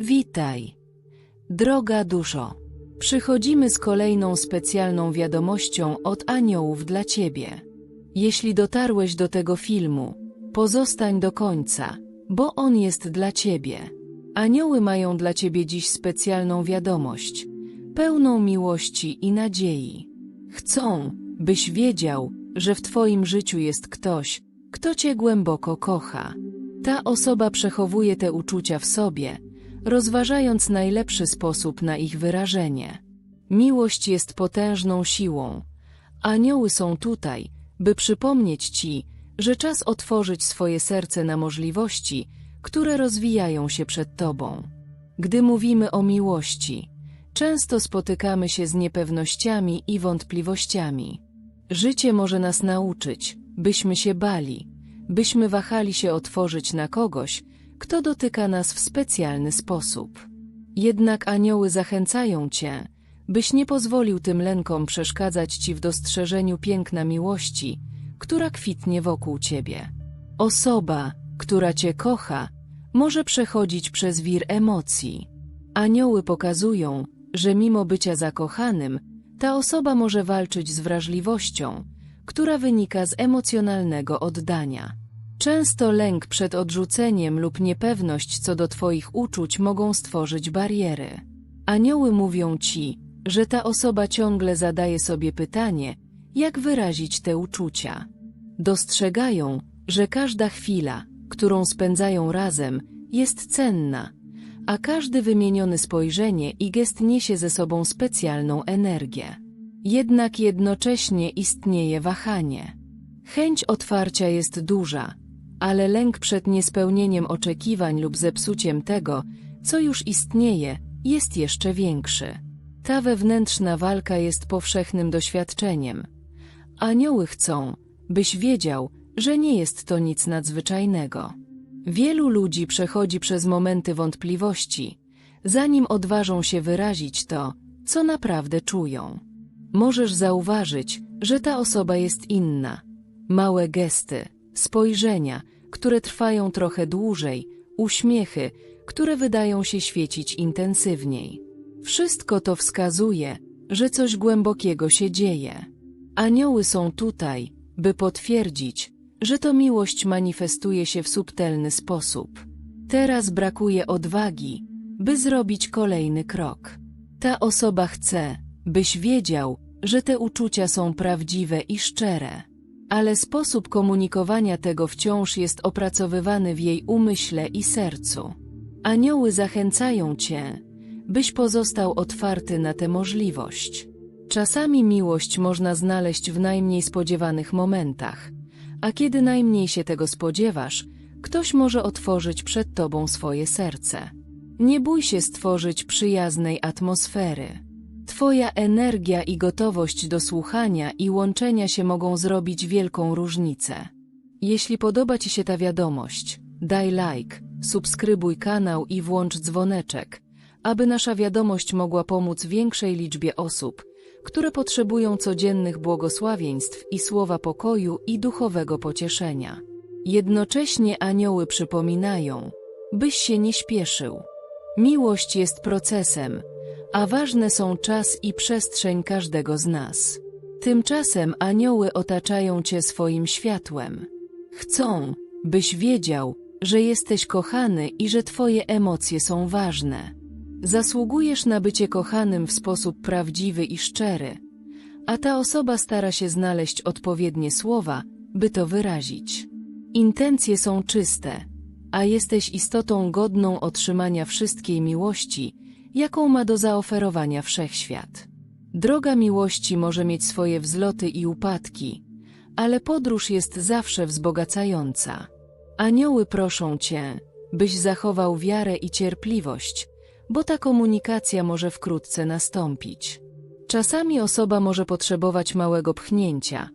Witaj. Droga duszo. Przychodzimy z kolejną specjalną wiadomością od aniołów dla Ciebie. Jeśli dotarłeś do tego filmu, pozostań do końca, bo on jest dla Ciebie. Anioły mają dla Ciebie dziś specjalną wiadomość, pełną miłości i nadziei. Chcą, byś wiedział, że w Twoim życiu jest ktoś, kto Cię głęboko kocha. Ta osoba przechowuje te uczucia w sobie, rozważając najlepszy sposób na ich wyrażenie. Miłość jest potężną siłą. Anioły są tutaj, by przypomnieć Ci, że czas otworzyć swoje serce na możliwości, które rozwijają się przed Tobą. Gdy mówimy o miłości, często spotykamy się z niepewnościami i wątpliwościami. Życie może nas nauczyć, byśmy się bali, byśmy wahali się otworzyć na kogoś, kto dotyka nas w specjalny sposób. Jednak anioły zachęcają Cię, byś nie pozwolił tym lękom przeszkadzać Ci w dostrzeżeniu piękna miłości, która kwitnie wokół Ciebie. Osoba, która Cię kocha, może przechodzić przez wir emocji. Anioły pokazują, że mimo bycia zakochanym, ta osoba może walczyć z wrażliwością, która wynika z emocjonalnego oddania. Często lęk przed odrzuceniem lub niepewność co do Twoich uczuć mogą stworzyć bariery. Anioły mówią Ci, że ta osoba ciągle zadaje sobie pytanie, jak wyrazić te uczucia. Dostrzegają, że każda chwila, którą spędzają razem, jest cenna, a każdy wymieniony spojrzenie i gest niesie ze sobą specjalną energię. Jednak jednocześnie istnieje wahanie. Chęć otwarcia jest duża, ale lęk przed niespełnieniem oczekiwań lub zepsuciem tego, co już istnieje, jest jeszcze większy. Ta wewnętrzna walka jest powszechnym doświadczeniem. Anioły chcą, byś wiedział, że nie jest to nic nadzwyczajnego. Wielu ludzi przechodzi przez momenty wątpliwości, zanim odważą się wyrazić to, co naprawdę czują. Możesz zauważyć, że ta osoba jest inna. Małe gesty, spojrzenia, które trwają trochę dłużej, uśmiechy, które wydają się świecić intensywniej. Wszystko to wskazuje, że coś głębokiego się dzieje. Anioły są tutaj, by potwierdzić, że to miłość manifestuje się w subtelny sposób. Teraz brakuje odwagi, by zrobić kolejny krok. Ta osoba chce, byś wiedział, że te uczucia są prawdziwe i szczere. Ale sposób komunikowania tego wciąż jest opracowywany w jej umyśle i sercu. Anioły zachęcają cię, byś pozostał otwarty na tę możliwość. Czasami miłość można znaleźć w najmniej spodziewanych momentach, a kiedy najmniej się tego spodziewasz, ktoś może otworzyć przed tobą swoje serce. Nie bój się stworzyć przyjaznej atmosfery. Twoja energia i gotowość do słuchania i łączenia się mogą zrobić wielką różnicę. Jeśli podoba Ci się ta wiadomość, daj like, subskrybuj kanał i włącz dzwoneczek, aby nasza wiadomość mogła pomóc większej liczbie osób, które potrzebują codziennych błogosławieństw i słowa pokoju i duchowego pocieszenia. Jednocześnie anioły przypominają, byś się nie śpieszył. Miłość jest procesem, a ważne są czas i przestrzeń każdego z nas. Tymczasem anioły otaczają Cię swoim światłem. Chcą, byś wiedział, że jesteś kochany i że Twoje emocje są ważne. Zasługujesz na bycie kochanym w sposób prawdziwy i szczery, a ta osoba stara się znaleźć odpowiednie słowa, by to wyrazić. Intencje są czyste, a jesteś istotą godną otrzymania wszystkiej miłości, jaką ma do zaoferowania wszechświat. Droga miłości może mieć swoje wzloty i upadki, ale podróż jest zawsze wzbogacająca. Anioły proszą Cię, byś zachował wiarę i cierpliwość, bo ta komunikacja może wkrótce nastąpić. Czasami osoba może potrzebować małego pchnięcia,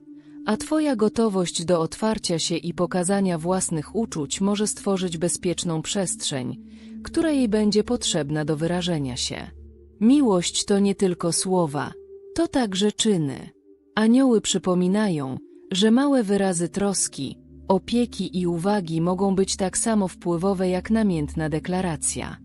a Twoja gotowość do otwarcia się i pokazania własnych uczuć może stworzyć bezpieczną przestrzeń, która jej będzie potrzebna do wyrażenia się. Miłość to nie tylko słowa, to także czyny. Anioły przypominają, że małe wyrazy troski, opieki i uwagi mogą być tak samo wpływowe jak namiętna deklaracja.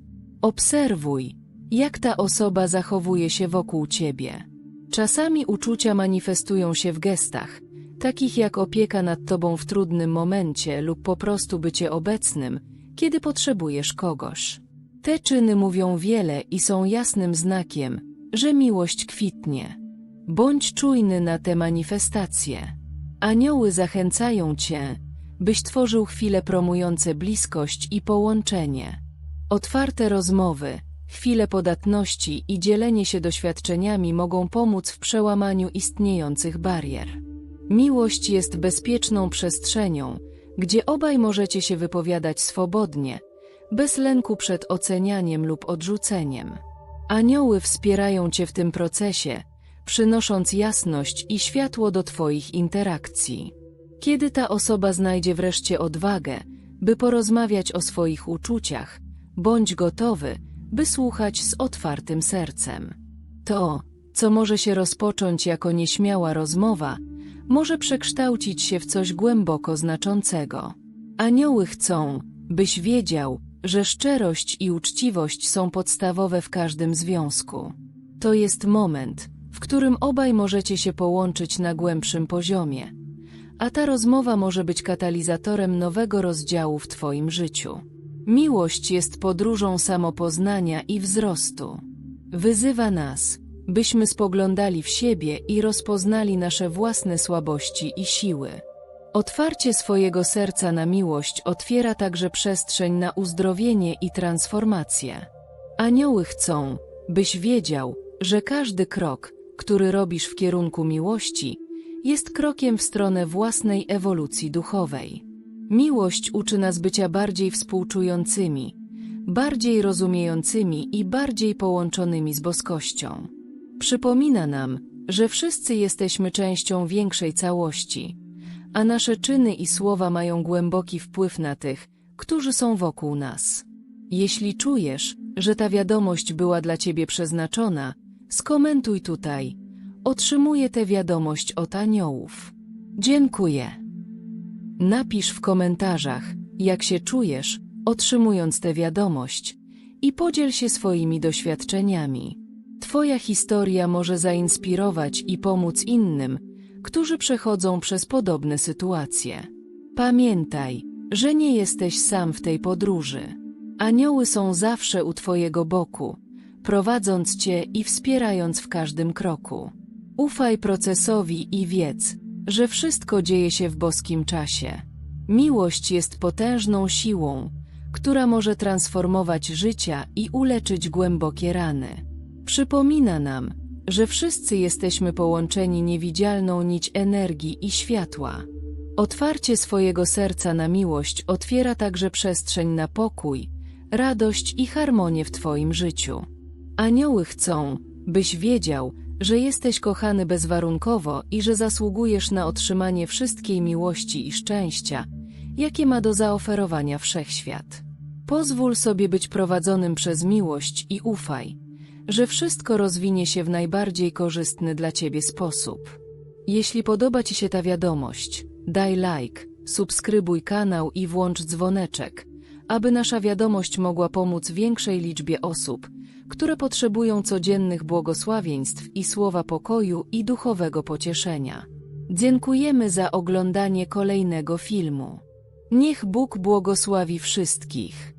Obserwuj, jak ta osoba zachowuje się wokół ciebie. Czasami uczucia manifestują się w gestach, takich jak opieka nad tobą w trudnym momencie lub po prostu bycie obecnym, kiedy potrzebujesz kogoś. Te czyny mówią wiele i są jasnym znakiem, że miłość kwitnie. Bądź czujny na te manifestacje. Anioły zachęcają cię, byś tworzył chwile promujące bliskość i połączenie. Otwarte rozmowy, chwile podatności i dzielenie się doświadczeniami mogą pomóc w przełamaniu istniejących barier. Miłość jest bezpieczną przestrzenią, gdzie obaj możecie się wypowiadać swobodnie, bez lęku przed ocenianiem lub odrzuceniem. Anioły wspierają cię w tym procesie, przynosząc jasność i światło do twoich interakcji. Kiedy ta osoba znajdzie wreszcie odwagę, by porozmawiać o swoich uczuciach, bądź gotowy, by słuchać z otwartym sercem. To, co może się rozpocząć jako nieśmiała rozmowa, może przekształcić się w coś głęboko znaczącego. Anioły chcą, byś wiedział, że szczerość i uczciwość są podstawowe w każdym związku. To jest moment, w którym obaj możecie się połączyć na głębszym poziomie, a ta rozmowa może być katalizatorem nowego rozdziału w Twoim życiu. Miłość jest podróżą samopoznania i wzrostu. Wyzywa nas, byśmy spoglądali w siebie i rozpoznali nasze własne słabości i siły. Otwarcie swojego serca na miłość otwiera także przestrzeń na uzdrowienie i transformację. Anioły chcą, byś wiedział, że każdy krok, który robisz w kierunku miłości, jest krokiem w stronę własnej ewolucji duchowej. Miłość uczy nas bycia bardziej współczującymi, bardziej rozumiejącymi i bardziej połączonymi z boskością. Przypomina nam, że wszyscy jesteśmy częścią większej całości, a nasze czyny i słowa mają głęboki wpływ na tych, którzy są wokół nas. Jeśli czujesz, że ta wiadomość była dla Ciebie przeznaczona, skomentuj tutaj. Otrzymuję tę wiadomość od aniołów. Dziękuję. Napisz w komentarzach, jak się czujesz, otrzymując tę wiadomość i podziel się swoimi doświadczeniami. Twoja historia może zainspirować i pomóc innym, którzy przechodzą przez podobne sytuacje. Pamiętaj, że nie jesteś sam w tej podróży. Anioły są zawsze u Twojego boku, prowadząc Cię i wspierając w każdym kroku. Ufaj procesowi i wiedz, że wszystko dzieje się w boskim czasie. Miłość jest potężną siłą, która może transformować życia i uleczyć głębokie rany. Przypomina nam, że wszyscy jesteśmy połączeni niewidzialną nić energii i światła. Otwarcie swojego serca na miłość otwiera także przestrzeń na pokój, radość i harmonię w Twoim życiu. Anioły chcą, byś wiedział, że jesteś kochany bezwarunkowo i że zasługujesz na otrzymanie wszystkiej miłości i szczęścia, jakie ma do zaoferowania wszechświat. Pozwól sobie być prowadzonym przez miłość i ufaj, że wszystko rozwinie się w najbardziej korzystny dla Ciebie sposób. Jeśli podoba Ci się ta wiadomość, daj like, subskrybuj kanał i włącz dzwoneczek, aby nasza wiadomość mogła pomóc większej liczbie osób, które potrzebują codziennych błogosławieństw i słowa pokoju i duchowego pocieszenia. Dziękujemy za oglądanie kolejnego filmu. Niech Bóg błogosławi wszystkich.